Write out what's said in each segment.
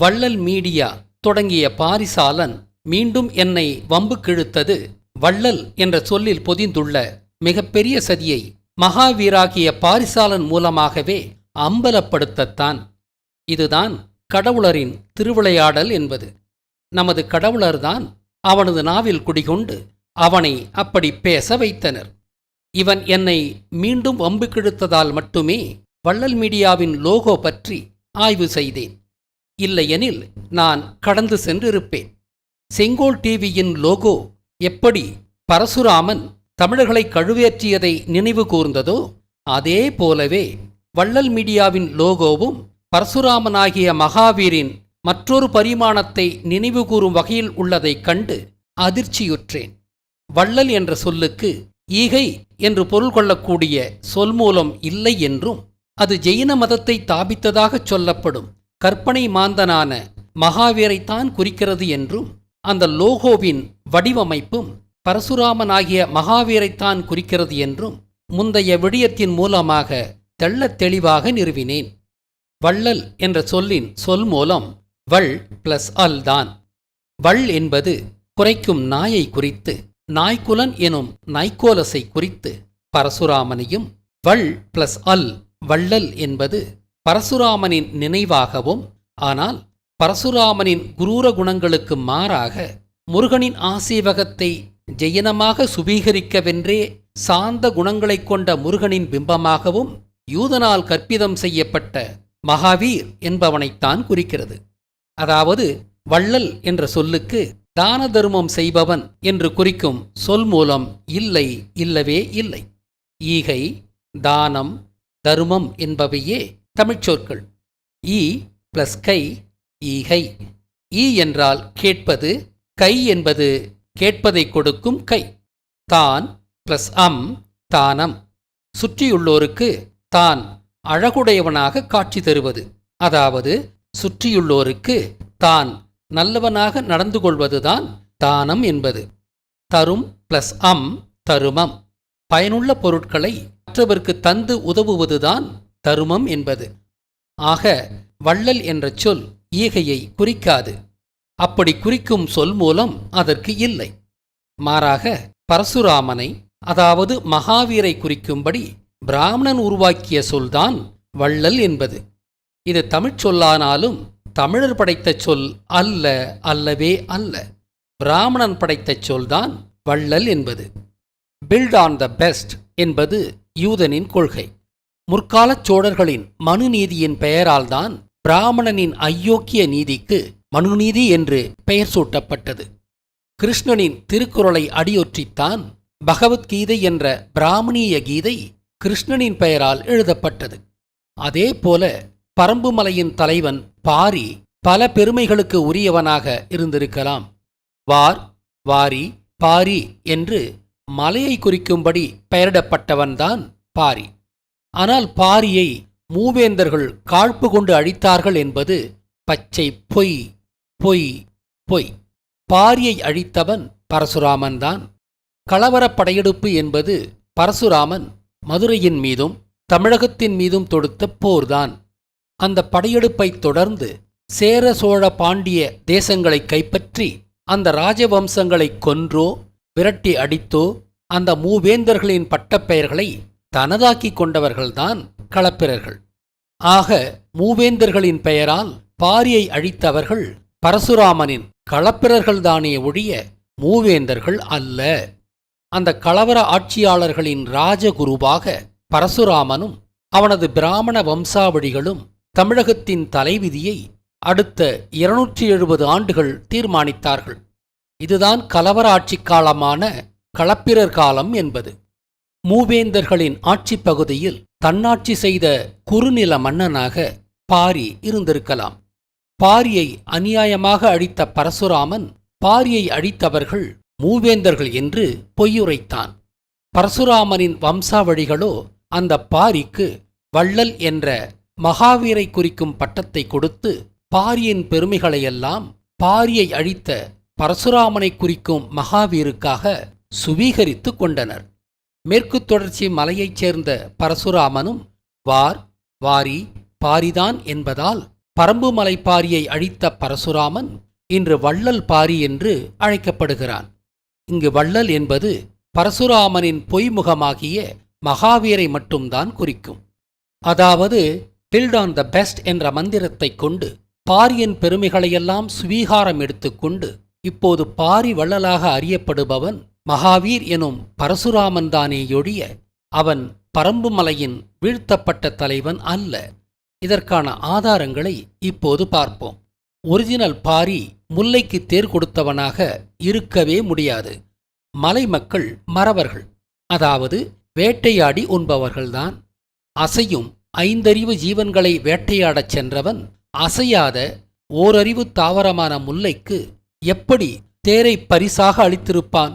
வள்ளல் மீடியா தொடங்கிய பாரிசாலன் மீண்டும் என்னை வம்புக்கிழுத்தது வள்ளல் என்ற சொல்லில் பொதிந்துள்ள மிகப்பெரிய சதியை மகாவீராகிய பாரிசாலன் மூலமாகவே அம்பலப்படுத்தத்தான். இதுதான் கடவுளரின் திருவிளையாடல் என்பது. நமது கடவுளர்தான் அவனது நாவில் குடிகொண்டு அவனை அப்படி பேச வைத்தனர். இவன் என்னை மீண்டும் வம்பு கிழுத்ததால் மட்டுமே வள்ளல் மீடியாவின் லோகோ பற்றி ஆய்வு செய்தேன். இல்லையெனில் நான் கடந்து சென்றிருப்பேன். செங்கோல் டிவியின் லோகோ எப்படி பரசுராமன் தமிழர்களை கழுவேற்றியதை நினைவு கூர்ந்ததோ அதே போலவே வள்ளல் மீடியாவின் லோகோவும் பரசுராமனாகிய மகாவீரின் மற்றொரு பரிமாணத்தை நினைவு கூறும் வகையில் உள்ளதைக் கண்டு அதிர்ச்சியுற்றேன். வள்ளல் என்ற சொல்லுக்கு ஈகை என்று பொருள் கொள்ளக்கூடிய சொல் மூலம் இல்லை என்றும் அது ஜெயின மதத்தை தாபித்ததாகச் சொல்லப்படும். கற்பனை மாந்தனான மகாவீரைத்தான் குறிக்கிறது என்றும் அந்த லோகோவின் வடிவமைப்பும் பரசுராமனாகிய மகாவீரைத்தான் குறிக்கிறது என்றும் முந்தைய விடயத்தின் மூலமாக தெள்ளத் தெளிவாக நிறுவினேன். வள்ளல் என்ற சொல்லின் சொல் மூலம் வள் பிளஸ் அல் தான். வள் என்பது குறைக்கும் நாயை குறித்து நாய்க்குலன் எனும் நாய்க்கோலசை குறித்து பரசுராமனையும் வள் பிளஸ் அல் வள்ளல் என்பது பரசுராமனின் நினைவாகவும் ஆனால் பரசுராமனின் குரூர குணங்களுக்கு மாறாக முருகனின் ஆசீவகத்தை ஜெயனமாக சுபீகரிக்கவென்றே சாந்த குணங்களைக் கொண்ட முருகனின் பிம்பமாகவும் யூதனால் கற்பிதம் செய்யப்பட்ட மகாவீர் என்பவனைத்தான் குறிக்கிறது. அதாவது வள்ளல் என்ற சொல்லுக்கு தான தர்மம் செய்பவன் என்று குறிக்கும் சொல் மூலம் இல்லை இல்லவே இல்லை. ஈகை தானம் தருமம் என்பவையே தமிழ்ச்சொற்கள் ஈ பிளஸ் கை ஈகை ஈ என்றால் கேட்பது கை என்பது கேட்பதை கொடுக்கும் கை. தான் பிளஸ் அம் தானம். சுற்றியுள்ளோருக்கு தான் அழகுடையவனாக காட்சி தருவது. அதாவது சுற்றியுள்ளோருக்கு தான் நல்லவனாக நடந்து கொள்வதுதான் தானம் என்பது. தரும் பிளஸ் அம் தருமம். பயனுள்ள பொருட்களை மற்றவர்க்கு தந்து உதவுவதுதான் தருமம் என்பது. ஆக வள்ளல் என்ற சொல் ஈகையை குறிக்காது. அப்படி குறிக்கும் சொல் மூலம் அதற்கு இல்லை. மாறாக பரசுராமனை அதாவது மகாவீரை குறிக்கும்படி பிராமணன் உருவாக்கிய சொல்தான் வள்ளல் என்பது. இது தமிழ்ச் சொல்லானாலும் தமிழர் படைத்த சொல் அல்ல அல்லவே அல்ல. பிராமணன் படைத்த சொல்தான் வள்ளல் என்பது. பில்ட் ஆன் த பெஸ்ட் என்பது யூதனின் கொள்கை. முற்காலச் சோழர்களின் மனுநீதியின் பெயரால்தான் பிராமணனின் ஐயோக்கிய நீதிக்கு மனுநீதி என்று பெயர் சூட்டப்பட்டது. கிருஷ்ணனின் திருக்குறளை அடியொற்றித்தான் பகவத்கீதை என்ற பிராமணிய கீதை கிருஷ்ணனின் பெயரால் எழுதப்பட்டது. அதேபோல பரம்புமலையின் தலைவன் பாரி பல பெருமைகளுக்கு உரியவனாக இருந்திருக்கலாம். வார் வாரி பாரி என்று மலையை குறிக்கும்படி பெயரிடப்பட்டவன்தான் பாரி. ஆனால் பாரியை மூவேந்தர்கள் காழ்ப்பு கொண்டு அழித்தார்கள் என்பது பச்சை பொய் பொய் பொய். பாரியை அழித்தவன் பரசுராமன்தான் கலவரப் படையெடுப்பு என்பது பரசுராமன் மதுரையின் மீதும் தமிழகத்தின் மீதும் தொடுத்த போர்தான் அந்த படையெடுப்பைத் தொடர்ந்து சேர சோழ பாண்டிய தேசங்களை கைப்பற்றி அந்த ராஜவம்சங்களைக் கொன்றோ விரட்டி அடித்தோ அந்த மூவேந்தர்களின் பட்டப்பெயர்களை தனதாக்கிக் கொண்டவர்கள்தான் களப்பிரர்கள். ஆக மூவேந்தர்களின் பெயரால் பாரியை அழித்தவர்கள் பரசுராமனின் களப்பிரர்கள்தானே ஒழிய மூவேந்தர்கள் அல்ல. அந்த கலவர ஆட்சியாளர்களின் ராஜகுருவாக பரசுராமனும் அவனது பிராமண வம்சாவளிகளும் தமிழகத்தின் தலைவிதியை அடுத்த இருநூற்றி எழுபது ஆண்டுகள் தீர்மானித்தார்கள். இதுதான் கலவர ஆட்சிக் காலமான களப்பிரர் காலம் என்பது. மூவேந்தர்களின் ஆட்சிப் பகுதியில் தன்னாட்சி செய்த குறுநில மன்னனாக பாரி இருந்திருக்கலாம். பாரியை அநியாயமாக அழித்த பரசுராமன் பாரியை அழித்தவர்கள் மூவேந்தர்கள் என்று பொய்யுரைத்தான். பரசுராமனின் வம்சாவழிகளோ அந்த பாரிக்கு வள்ளல் என்ற மகாவீரை குறிக்கும் பட்டத்தை கொடுத்து பாரியின் பெருமைகளையெல்லாம் பாரியை அழித்த பரசுராமனை குறிக்கும் மகாவீருக்காக சுவீகரித்து கொண்டனர். மேற்குத் தொடர்ச்சி மலையைச் சேர்ந்த பரசுராமனும் வார் வாரி பாரிதான் என்பதால் பரம்புமலை பாரியை அழித்த பரசுராமன் இன்று வள்ளல் பாரி என்று அழைக்கப்படுகிறான். இங்கு வள்ளல் என்பது பரசுராமனின் பொய்முகமாகிய மகாவீரை மட்டும்தான் குறிக்கும். அதாவது பில்ட் ஆன் த பெஸ்ட் என்ற மந்திரத்தைக் கொண்டு பாரியின் பெருமைகளையெல்லாம் சுவீகாரம் எடுத்துக்கொண்டு இப்போது பாரி வள்ளலாக அறியப்படுபவன் மகாவீர் எனும் பரசுராமன் தானேயொழிய அவன் பரம்புமலையின் வீழ்த்தப்பட்ட தலைவன் அல்ல. இதற்கான ஆதாரங்களை இப்போது பார்ப்போம். ஒரிஜினல் பாரி முல்லைக்கு தேர் கொடுத்தவனாக இருக்கவே முடியாது. மலை மக்கள் மறவர்கள். அதாவது வேட்டையாடி உண்பவர்கள்தான். அசையும் ஐந்தறிவு ஜீவன்களை வேட்டையாடச் சென்றவன் அசையாத ஓரறிவு தாவரமான முல்லைக்கு எப்படி தேரை பரிசாக அளித்திருப்பான்?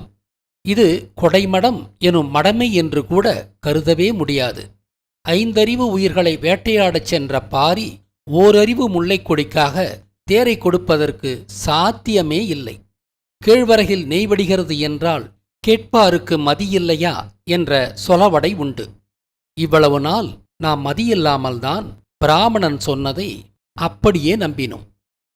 இது கொடைமடம் எனும் மடமை என்று கூட கருதவே முடியாது. ஐந்தறிவு உயிர்களை வேட்டையாடச் சென்ற பாரி ஓரறிவு முல்லைக் கொடிக்காக தேரை கொடுப்பதற்கு சாத்தியமே இல்லை. கீழ்வரகில் நெய்வடிகிறது என்றால் கேட்பாருக்கு மதியில்லையா என்ற சொலவடை உண்டு. இவ்வளவு நாள் நாம் மதியில்லாமல்தான் பிராமணன் சொன்னதை அப்படியே நம்பினோம்.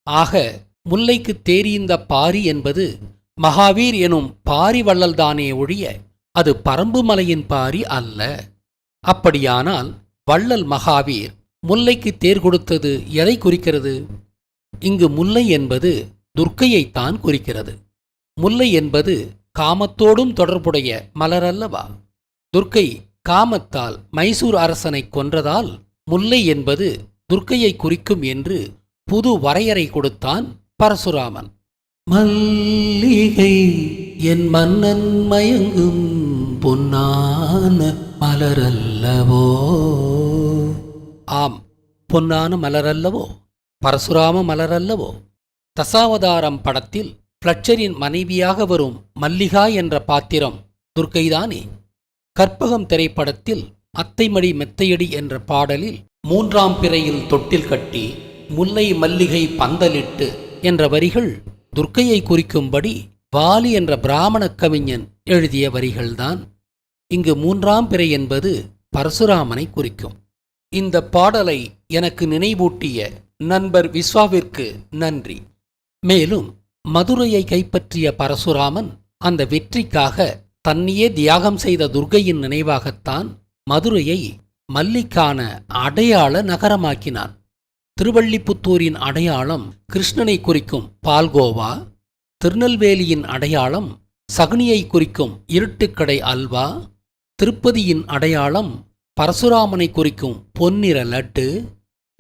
ஆக முல்லைக்கு தேறியிருந்த பாரி என்பது மகாவீர் எனும் பாரி வள்ளல்தானே ஒழிய அது பரம்பு மலையின் பாரி அல்ல. அப்படியானால் வள்ளல் மகாவீர் முல்லைக்கு தேர் கொடுத்தது எதை குறிக்கிறது? இங்கு முல்லை என்பது துர்க்கையைத்தான் குறிக்கிறது. முல்லை என்பது காமத்தோடும் தொடர்புடைய மலர் அல்லவா? துர்க்கை காமத்தால் மைசூர் அரசனை கொன்றதால் முல்லை என்பது துர்க்கையை குறிக்கும் என்று புது வரையறை கொடுத்தான் பரசுராமன். மல்லிகை என் மன்னன் மயங்கும் பொன்னான மலரல்லவோ? ஆம் பொன்னான மலரல்லவோ? பரசுராம மலரல்லவோ? தசாவதாரம் படத்தில் பிளட்சரின் மனைவியாக வரும் மல்லிகா என்ற பாத்திரம் துர்க்கைதானே? கற்பகம் திரைப்படத்தில் அத்தைமடி மெத்தையடி என்ற பாடலில் மூன்றாம் பிறையில் தொட்டில் கட்டி முல்லை மல்லிகை பந்தலிட்டு என்ற வரிகள் துர்க்கையை குறிக்கும்படி வாலி என்ற பிராமண கவிஞன் எழுதிய வரிகள்தான். இங்கு மூன்றாம் பிறை என்பது பரசுராமனை குறிக்கும். இந்த பாடலை எனக்கு நினைவூட்டிய நண்பர் விஸ்வாவிற்கு நன்றி. மேலும் மதுரையை கைப்பற்றிய பரசுராமன் அந்த வெற்றிக்காக தன்னையே தியாகம் செய்த துர்க்கையின் நினைவாகத்தான் மதுரையை மல்லிக்கான அடையாள நகரமாக்கினான். திருவள்ளிபுத்தூரின் அடையாளம் கிருஷ்ணனை குறிக்கும் பால்கோவா திருநெல்வேலியின் அடையாளம் சகுனியை குறிக்கும் இருட்டுக்கடை அல்வா திருப்பதியின் அடையாளம் பரசுராமனை குறிக்கும் பொன்னிற லட்டு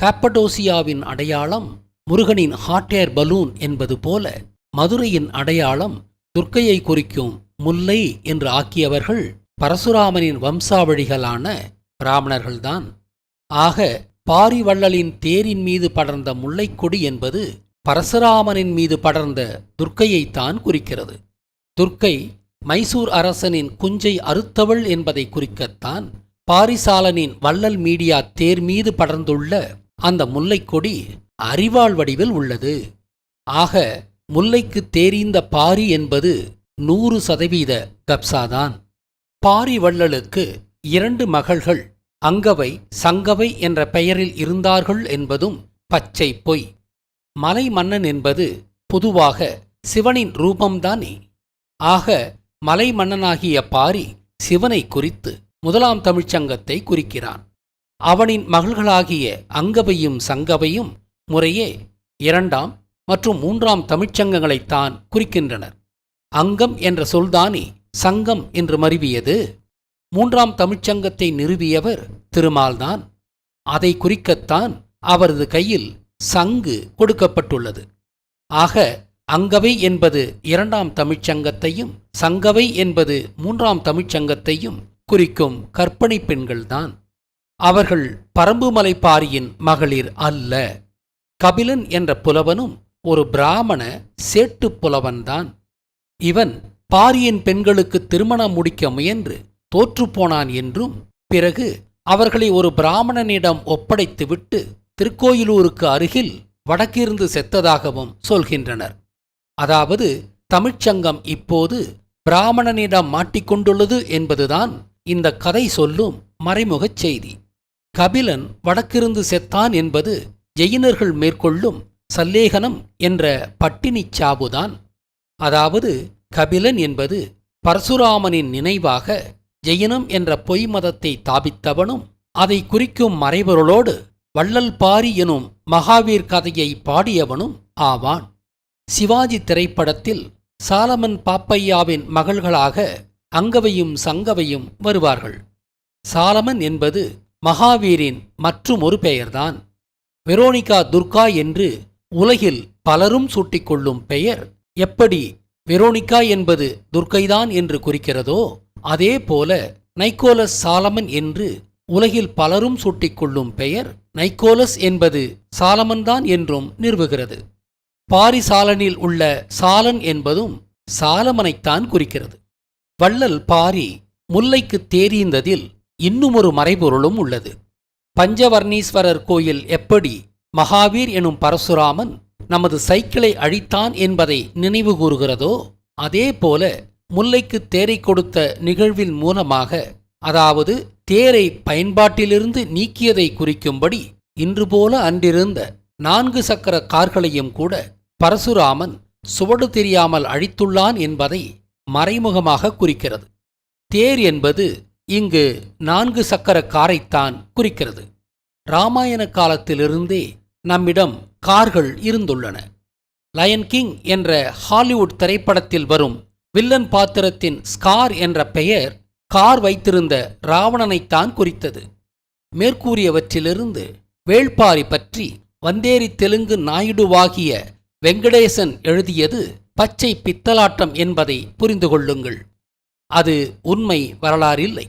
காப்படோசியாவின் அடையாளம் முருகனின் ஹாட் பலூன் என்பது போல மதுரையின் அடையாளம் துர்க்கையை குறிக்கும் முல்லை என்று ஆக்கியவர்கள் பரசுராமனின் வம்சாவழிகளான பிராமணர்கள்தான். ஆக பாரிவள்ளலின் தேரின் மீது படர்ந்த முல்லைக்கொடி என்பது பரசுராமனின் மீது படர்ந்த துர்க்கையைத்தான் குறிக்கிறது. துர்க்கை மைசூர் அரசனின் குஞ்சை அறுத்தவள் என்பதை குறிக்கத்தான் பாரிசாலனின் வள்ளல் மீடியா தேர் மீது படர்ந்துள்ள அந்த முல்லைக்கொடி அறிவாள் வடிவில் உள்ளது. ஆக முல்லைக்கு தேரீந்த பாரி என்பது நூறு சதவீத கப்சாதான். பாரி வள்ளலுக்கு இரண்டு மகள்கள் அங்கவை சங்கவை என்ற பெயரில் இருந்தார்கள் என்பதும் பச்சை பொய். மலை மன்னன் என்பது பொதுவாக சிவனின் ரூபம்தானே. ஆக மலை மன்னனாகிய பாரி சிவனை குறித்து முதலாம் தமிழ்ச்சங்கத்தை குறிக்கிறான். அவனின் மகள்களாகிய அங்கவையும் சங்கவையும் முறையே இரண்டாம் மற்றும் மூன்றாம் தமிழ்ச்சங்கங்களைத்தான் குறிக்கின்றனர். அங்கம் என்ற சொல்தானே சங்கம் என்று மருவியது? மூன்றாம் தமிழ்ச்சங்கத்தை நிறுவியவர் திருமால்தான். அதை குறிக்கத்தான் அவரது கையில் சங்கு கொடுக்கப்பட்டுள்ளது. ஆக அங்கவை என்பது இரண்டாம் தமிழ்ச்சங்கத்தையும் சங்கவை என்பது மூன்றாம் தமிழ்ச்சங்கத்தையும் குறிக்கும் கற்பனை பெண்கள்தான். அவர்கள் பரம்புமலை பாரியின் மகளிர் அல்ல. கபிலன் என்ற புலவனும் ஒரு பிராமண சேட்டுப் புலவன்தான். இவன் பாரியின் பெண்களுக்கு திருமணம் முடிக்க முயன்று தோற்றுப்போனான் என்றும் பிறகு அவர்களை ஒரு பிராமணனிடம் ஒப்படைத்துவிட்டு திருக்கோயிலூருக்கு அருகில் வடக்கிருந்து செத்ததாகவும் சொல்கின்றனர். அதாவது தமிழ்ச்சங்கம் இப்போது பிராமணனிடம் மாட்டிக்கொண்டுள்ளது என்பதுதான் இந்த கதை சொல்லும் மறைமுகச் செய்தி. கபிலன் வடக்கிருந்து செத்தான் என்பது ஜெயினர்கள் மேற்கொள்ளும் சல்லேகனம் என்ற பட்டினிச் சாவுதான். அதாவது கபிலன் என்பது பரசுராமனின் நினைவாக ஜெயினம் என்ற பொய் மதத்தை தாபித்தவனும் அதை குறிக்கும் மறைபொருளோடு வள்ளல் பாரி எனும் மகாவீர் கதையை பாடியவனும் ஆவான். சிவாஜி திரைப்படத்தில் சாலமன் பாப்பையாவின் மகள்களாக அங்கவையும் சங்கவையும் வருவார்கள். சாலமன் என்பது மகாவீரின் மற்றும் ஒரு பெயர்தான். வெரோனிகா துர்கா என்று உலகில் பலரும் சூட்டிக்கொள்ளும் பெயர் எப்படி வெரோனிகா என்பது துர்க்கைதான் என்று குறிக்கிறதோ அதே போல நைக்கோலஸ் சாலமன் என்று உலகில் பலரும் சூட்டிக்கொள்ளும் பெயர் நைக்கோலஸ் என்பது சாலமன்தான் என்றும் நிறுவுகிறது. பாரிசாலனில் உள்ள சாலன் என்பதும் சாலமனைத்தான் குறிக்கிறது. வள்ளல் பாரி முல்லைக்கு தேறிந்ததில் இன்னுமொரு மறைபொருளும் உள்ளது. பஞ்சவர்ணீஸ்வரர் கோயில் எப்படி மகாவீர் எனும் பரசுராமன் நமது சைக்கிளை அழித்தான் என்பதை நினைவு கூறுகிறதோ அதே போல முல்லைக்கு தேரை கொடுத்த நிகழ்வின் மூலமாக அதாவது தேரை பயன்பாட்டிலிருந்து நீக்கியதை குறிக்கும்படி இன்று போல அன்றிருந்த நான்கு சக்கர கார்களையும் கூட பரசுராமன் சுவடு தெரியாமல் அழித்துள்ளான் என்பதை மறைமுகமாக குறிக்கிறது. தேர் என்பது இங்கு நான்கு சக்கர காரைத்தான் குறிக்கிறது. ராமாயண காலத்திலிருந்தே நம்மிடம் கார்கள் இருந்துள்ளன. லயன் கிங் என்ற ஹாலிவுட் திரைப்படத்தில் வரும் வில்லன் பாத்திரத்தின் ஸ்கார் என்ற பெயர் கார் வைத்திருந்த ராவணனைத்தான் குறித்தது. மேற்கூறியவற்றிலிருந்து வேள்பாரி பற்றி வந்தேரி தெலுங்கு நாயுடுவாகிய வெங்கடேசன் எழுதியது பச்சை பித்தலாட்டம் என்பதை புரிந்து கொள்ளுங்கள். அது உண்மை வரலாறில்லை.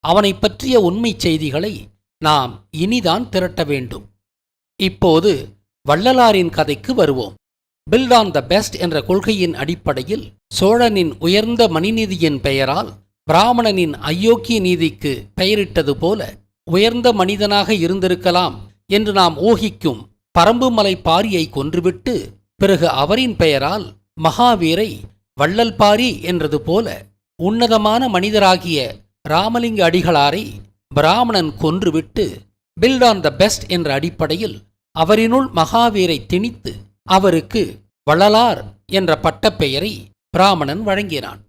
அவனைப் பற்றிய உண்மைச் செய்திகளை நாம் இனிதான் திரட்ட வேண்டும். இப்போது வள்ளலாரின் கதைக்கு வருவோம். பில்ட் ஆன் த பெஸ்ட் என்ற கொள்கையின் அடிப்படையில் சோழனின் உயர்ந்த மணிநிதியின் பெயரால் பிராமணனின் அயோக்கிய நீதிக்கு பெயரிட்டது போல உயர்ந்த மனிதனாக இருந்திருக்கலாம் என்று நாம் ஊகிக்கும் பரம்புமலை பாரியை கொன்றுவிட்டு பிறகு அவரின் பெயரால் மகாவீரை வள்ளல் பாரி என்றது போல உன்னதமான மனிதராகிய ராமலிங்க அடிகளாரை பிராமணன் கொன்றுவிட்டு பில்ட் ஆன் த பெஸ்ட் என்ற அடிப்படையில் அவரினுள் மகாவீரை திணித்து அவருக்கு வள்ளலார் என்ற பட்டப்பெயரை பிராமணன் வழங்கினான்.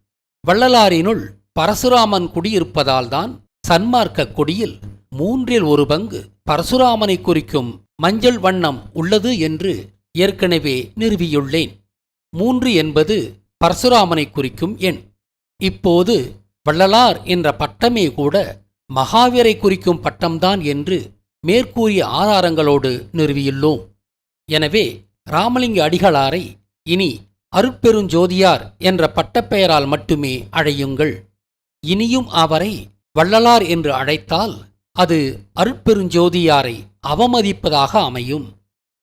வள்ளலாரினுள் பரசுராமன் குடியிருப்பதால்தான் சன்மார்க்க கொடியில் மூன்றில் ஒரு பங்கு பரசுராமனை குறிக்கும் மஞ்சள் வண்ணம் உள்ளது என்று ஏற்கனவே நிறுவியுள்ளேன். மூன்று என்பது பரசுராமனை குறிக்கும் எண். இப்போது வள்ளலார் என்ற பட்டமே கூட மகாவீரை குறிக்கும் பட்டம்தான் என்று மேற்கூறிய ஆதாரங்களோடு நிறுவியுள்ளோம். எனவே ராமலிங்க அடிகளாரை இனி அருட்பெருஞ்சோதியார் என்ற பட்டப்பெயரால் மட்டுமே அழையுங்கள். இனியும் அவரை வள்ளலார் என்று அழைத்தால் அது அருட்பெருஞ்சோதியாரை அவமதிப்பதாக அமையும்.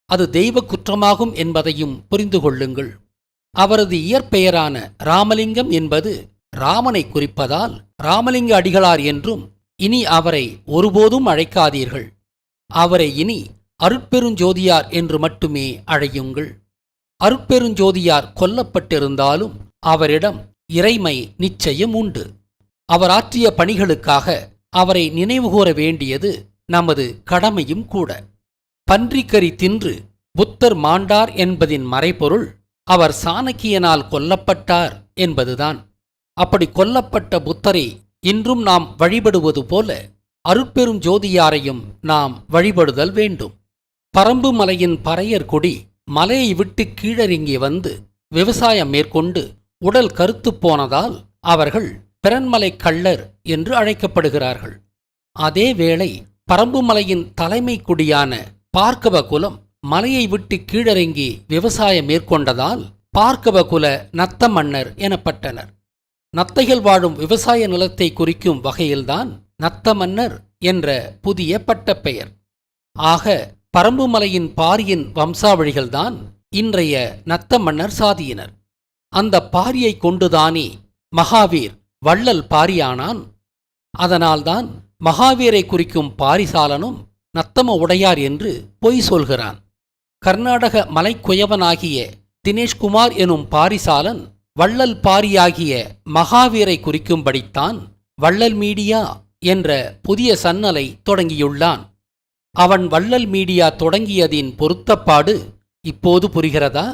அது தெய்வ குற்றமாகும் என்பதையும் புரிந்து கொள்ளுங்கள். அவரது இயற்பெயரான ராமலிங்கம் என்பது ராமனை குறிப்பதால் ராமலிங்க அடிகளார் என்றும் இனி அவரை ஒருபோதும் அழைக்காதீர்கள். அவரை இனி அருட்பெருஞ்சோதியார் என்று மட்டுமே அழையுங்கள். அருட்பெருஞ்சோதியார் கொல்லப்பட்டிருந்தாலும் அவரிடம் இறைமை நிச்சயம் உண்டு. அவர் ஆற்றிய பணிகளுக்காக அவரை நினைவுகூர வேண்டியது நமது கடமையும் கூட. பன்றிக்கறி தின்று புத்தர் மாண்டார் என்பதின் மறைபொருள் அவர் சாணக்கியனால் கொல்லப்பட்டார் என்பதுதான். அப்படி கொல்லப்பட்ட புத்தரை இன்றும் நாம் வழிபடுவது போல அருட்பெரும் ஜோதியாரையும் நாம் வழிபடுதல் வேண்டும். பரம்பு மலையின் பறையர்கொடி மலையை விட்டு கீழறங்கி வந்து விவசாயம் மேற்கொண்டு உடல் கருத்து போனதால் அவர்கள் பிறன்மலை கள்ளர் என்று அழைக்கப்படுகிறார்கள். அதே வேளை பரம்புமலையின் தலைமை குடியான பார்க்கவ குலம் மலையை விட்டு கீழறங்கி விவசாயம் மேற்கொண்டதால் பார்க்கவ குல நத்த மன்னர் எனப்பட்டனர். நத்தைகள் வாழும் விவசாய நிலத்தை குறிக்கும் வகையில்தான் நத்த மன்னர் என்ற புதிய பட்டப்பெயர். ஆக பரம்புமலையின் பாரியின் வம்சாவழிகள்தான் இன்றைய நத்த மன்னர் சாதியினர். அந்த பாரியை கொண்டுதானே மகாவீர் வள்ளல் பாரியானான்? அதனால்தான் மகாவீரை குறிக்கும் பாரிசாலனும் நத்தம உடையார் என்று பொய் சொல்கிறான். கர்நாடக மலைக்குயவனாகிய தினேஷ்குமார் எனும் பாரிசாலன் வள்ளல் பாரியாகிய மகாவீரை குறிக்கும்படித்தான் வள்ளல் மீடியா என்ற புதிய சன்னலை தொடங்கியுள்ளான். அவன் வள்ளல் மீடியா தொடங்கியதின் பொருத்தப்பாடு இப்போது புரிகிறதா?